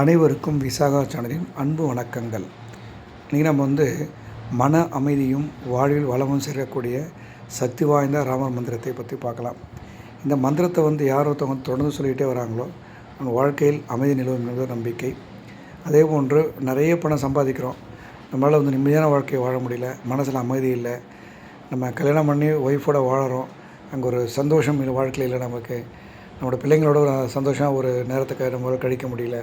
அனைவருக்கும் விசாகா சேனலின் அன்பு வணக்கங்கள். இன்றைக்கி நம்ம வந்து மன அமைதியும் வாழ்வில் வளமும் சேர்க்கக்கூடிய சக்தி வாய்ந்த ராமர் மந்திரத்தை பற்றி பார்க்கலாம். இந்த மந்திரத்தை வந்து யார் ஒருத்தவங்க தொடர்ந்து சொல்லிகிட்டே வராங்களோ அந்த வாழ்க்கையில் அமைதி நிலவும் என்பது நம்பிக்கை. அதே போன்று நிறைய பணம் சம்பாதிக்கிறோம். நம்மளால் வந்து நிம்மதியான வாழ்க்கையை வாழ முடியல மனசில் அமைதி இல்லை. நம்ம கல்யாணம் பண்ணி ஒய்ஃபோட வாழறோம். அங்கே ஒரு சந்தோஷம் வாழ்க்கையில் இல்லை நமக்கு நம்மளோட பிள்ளைங்களோட ஒரு சந்தோஷமாக ஒரு நேரத்துக்கு நம்மளால் கழிக்க முடியல.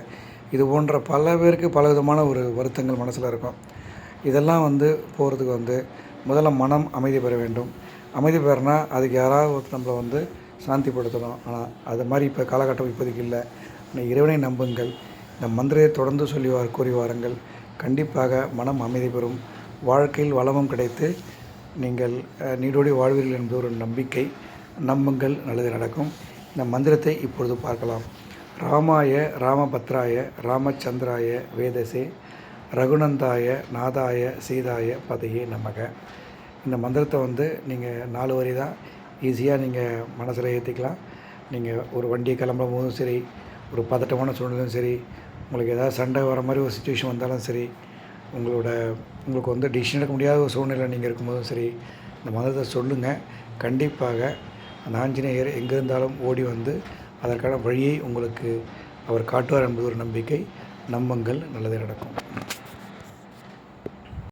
இது போன்ற பல பேருக்கு பல விதமான ஒரு வருத்தங்கள் மனசில் இருக்கும். இதெல்லாம் வந்து போகிறதுக்கு வந்து முதல்ல மனம் அமைதி பெற வேண்டும். அமைதி பெறனா அதுக்கு யாராவது ஒருத்தர் நம்மளை வந்து சாந்திப்படுத்தணும். ஆனால் அது மாதிரி இப்போ காலகட்டம் இப்போதைக்கு இல்லை. ஆனால் இறைவனை நம்புங்கள். இந்த மந்திரையை தொடர்ந்து சொல்லி வா கூறி வாருங்கள் கண்டிப்பாக மனம் அமைதி பெறும். வாழ்க்கையில் வளமும் கிடைத்து நீங்கள் நீடோடி வாழ்வீர்கள் என்பது ஒரு நம்பிக்கை. நம்புங்கள் நல்லது நடக்கும். இந்த மந்திரத்தை இப்பொழுது பார்க்கலாம். ராமாய ராமபத்ராய ராமச்சந்திராய வேதசே ரகுநந்தாய நாதாய சீதாய பதையே நமக. இந்த மந்திரத்தை வந்து நீங்கள் நாலு வரி தான். ஈஸியாக நீங்கள் மனசில் ஏற்றிக்கலாம் நீங்கள் ஒரு வண்டி கிளம்பும் போதும் சரி ஒரு பதட்டமான சூழ்நிலையும் சரி உங்களுக்கு ஏதாவது சண்டை வர மாதிரி ஒரு சுச்சுவேஷன் வந்தாலும் சரி உங்களோட உங்களுக்கு வந்து டிசிஷன் எடுக்க முடியாத ஒரு சூழ்நிலை நீங்கள் இருக்கும்போதும் சரி இந்த மதத்தை சொல்லுங்கள் கண்டிப்பாக அந்த ஆஞ்சநேயர் எங்கே இருந்தாலும் ஓடி வந்து அதற்கான வழியை உங்களுக்கு அவர் காட்டுவார் என்பது ஒரு நம்பிக்கை. நம்புங்கள் நல்லதே நடக்கும்.